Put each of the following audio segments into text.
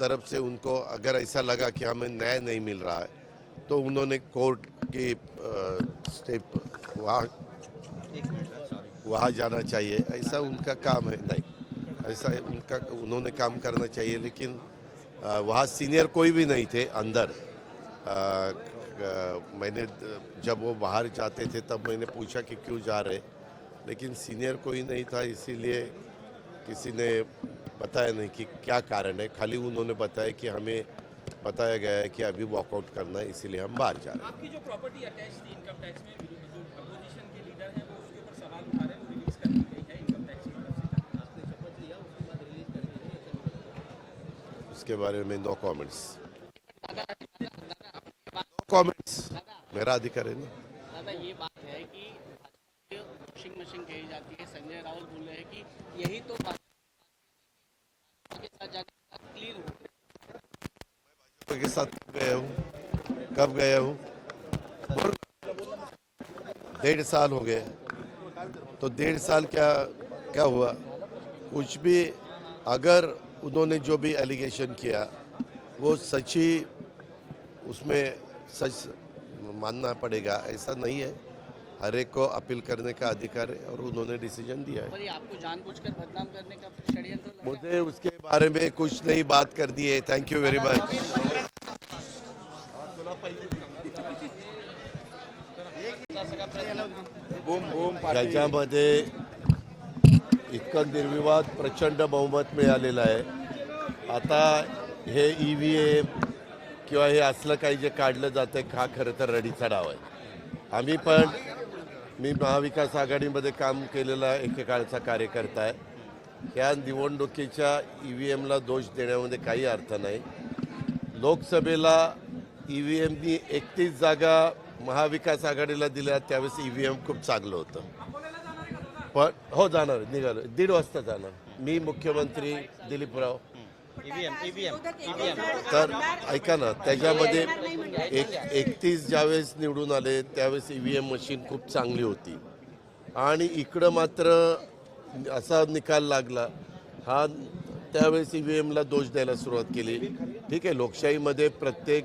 तरफ़ से उनको अगर ऐसा लगा कि हमें न्याय नहीं मिल रहा है तो उन्होंने कोर्ट की स्टेप वहाँ वहाँ जाना चाहिए। ऐसा उनका काम है नहीं। ऐसा उनका उन्होंने काम करना चाहिए लेकिन वहाँ सीनियर कोई भी नहीं थे अंदर। अ, मैंने जब वो बाहर जाते थे तब मैंने पूछा कि क्यों जा रहे? लेकिन सीनियर कोई नहीं था इसीलिए किसी ने बताया नहीं कि क्या कारण है। खाली उन्होंने बताया कि हमें बताया गया है कि अभी वॉकआउट करना है इसीलिए हम बाहर जा रहे हैं। आपकी जो प्रॉपर्टी अटैच थी इनकम टैक्स में जो अपोजिशन के लीडर हैं वो उसके ऊपर सवाल उठा रहे हैं रिलीज़ कर दी गई है इनकम टैक्स आपने शपथ लिया उसके बाद रिलीज़ कर दी गई उसके बारे में नो कमेंट्स नो कमेंट्स मेरा अधिकार है ना। दादा ये बात है कि वॉशिंग मशीन कही जाती है। संजय राहुल बोल रहे हैं कि यही तो भाजपा के साथ जाने के बाद क्लीन हो भाजपा के साथ कब गया हूँ। कब गया हूँ? डेढ़ साल हो गए। तो डेढ़ साल क्या क्या हुआ? कुछ भी अगर उन्होंने जो भी एलिगेशन किया वो सच्ची उसमें सच मानना पड़ेगा। ऐसा नहीं है। हर एक को अपील करने का अधिकार है और उन्होंने डिसीज़न दिया है। आपको जानबूझकर बदनाम करने का है। मुझे उसके बारे में कुछ नहीं बात कर दी है। थैंक यू वेरी मच त्याच्यामध्ये इतकं निर्विवाद प्रचंड बहुमत मिळालेलं आहे. आता हे ई व्ही एम किंवा हे असलं काही जे काढलं जातं हा खरं तर रडीचा डाव आहे. आम्ही पण मी महाविकास आघाडीमध्ये काम केलेला एकेकाळचा कार्यकर्ता आहे. त्या निवडणुकीच्या ई व्ही एमला दोष देण्यामध्ये काही अर्थ नाही. लोकसभेला ई व्ही एमनी एकतीस जागा महाविकास आघाडीला दिल्या त्यावेळेस ई व्ही एम खूप चांगलं होतं. पण हो जाणार निघालो. दीड वाजता जाणार. मी मुख्यमंत्री दिलीपराव. तर ऐका ना त्याच्यामध्ये एक एकतीस ज्यावेळेस निवडून आले त्यावेळेस ई व्ही एम मशीन खूप चांगली होती. आणि इकडं मात्र असा निकाल लागला हा त्यावेळेस ई व्ही एमला दोष द्यायला सुरुवात केली. ठीक आहे लोकशाहीमध्ये प्रत्येक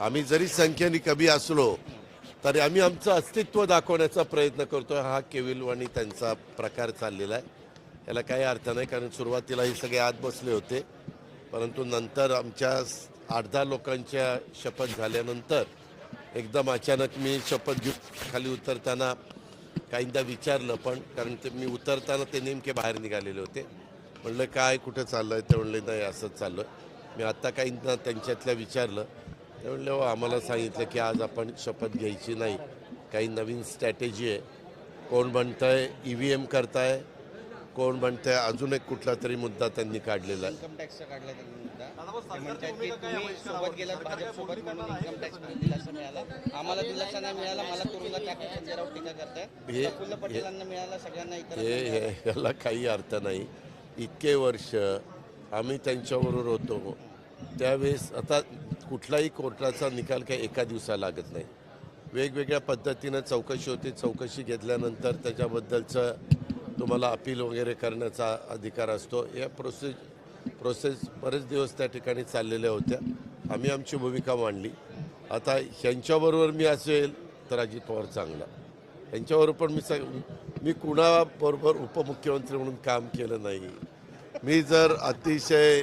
आम्ही जरी संख्येने कमी असलो तरी आम्ही आमचं अस्तित्व दाखवण्याचा प्रयत्न करतोय. हा केविलवाणी त्यांचा प्रकार चाललेला आहे. याला काही अर्थ नाही कारण सुरुवातीला हे सगळे आत बसले होते. परंतु नंतर आमच्या आठ दहा लोकांच्या शपथ झाल्यानंतर एकदम अचानक मी शपथ घेऊन खाली उतरताना काहींदा विचारलं पण कारण ते मी उतरताना ते नेमके बाहेर निघालेले होते. म्हणलं काय कुठं चाललं आहे ते म्हणले नाही असंच चाललं मी आत्ता काहींना त्यांच्यातल्या विचारलं. ते म्हणले हो आम्हाला सांगितलं की आज आपण शपथ घ्यायची नाही. काही नवीन स्ट्रॅटेजी आहे. कोण म्हणतंय ई व्ही एम करताय. कोण म्हणतंय अजून एक कुठला तरी मुद्दा त्यांनी काढलेला आहे. हे- हे हे- याला काही अर्थ नाही. इतके वर्ष आम्ही त्यांच्याबरोबर होतो. त्यावेळेस आता कुठलाही कोर्टाचा निकाल काही एका दिवसाला लागत नाही. वेगवेगळ्या पद्धतीनं चौकशी होते. चौकशी घेतल्यानंतर त्याच्याबद्दलचं तुम्हाला अपील वगैरे करण्याचा अधिकार असतो. या प्रोसेस प्रोसेस बरेच दिवस त्या ठिकाणी चाललेल्या होत्या. आम्ही आमची भूमिका मांडली. आता ह्यांच्याबरोबर मी असेल तर अजित पवार चांगला. यांच्याबरोबर पण मी सग मी कुणाबरोबर उपमुख्यमंत्री म्हणून काम केलं नाही. मी जर अतिशय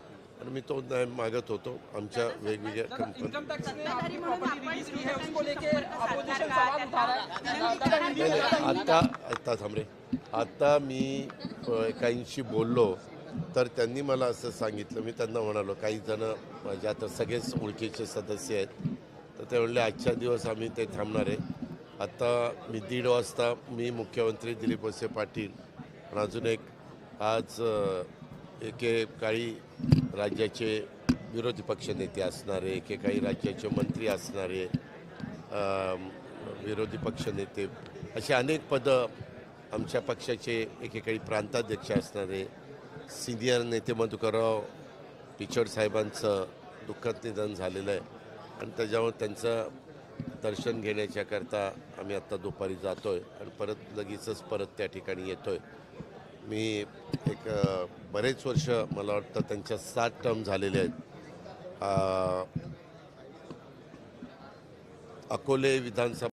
आणि मी तो न्याय मागत होतो. आमच्या वेगवेगळ्या कंपनी इनकम टैक्स ने आपकी प्रॉपर्टी रिलीज की है उसको लेके अपोजिशन सवाल उठा रहा है. दादा नाही नाही आता आता थांब रे. आता मी काहींशी बोललो तर त्यांनी मला असं सांगितलं. मी त्यांना म्हणालो काही जण माझे आता सगळेच ओळखीचे सदस्य आहेत. तर ते म्हणले आजच्या दिवस आम्ही ते थांबणार आहे. आता मी दीड वाजता मी मुख्यमंत्री दिलीप वळसे पाटील आणि अजून एक आज एकेकाळी राज्याचे विरोधी पक्षनेते असणारे एकेकाळी राज्याचे मंत्री असणारे विरोधी विरोधी पक्षनेते असे अनेक पदं आमच्या पक्षाचे एकेकाळी प्रांताध्यक्ष असणारे सिनियर नेते मधुकरराव पिचड साहेबांचं दुःखद निधन झालेलं आहे. आणि त्याच्यामुळे त्यांचं दर्शन घेण्याच्याकरता आम्ही आत्ता दुपारी जातो आहे आणि परत लगेचच परत त्या ठिकाणी येतो आहे मी एक बरेच वर्ष मला वाटतं त्यांच्या सात टर्म झालेले आहेत. अकोले विधानसभा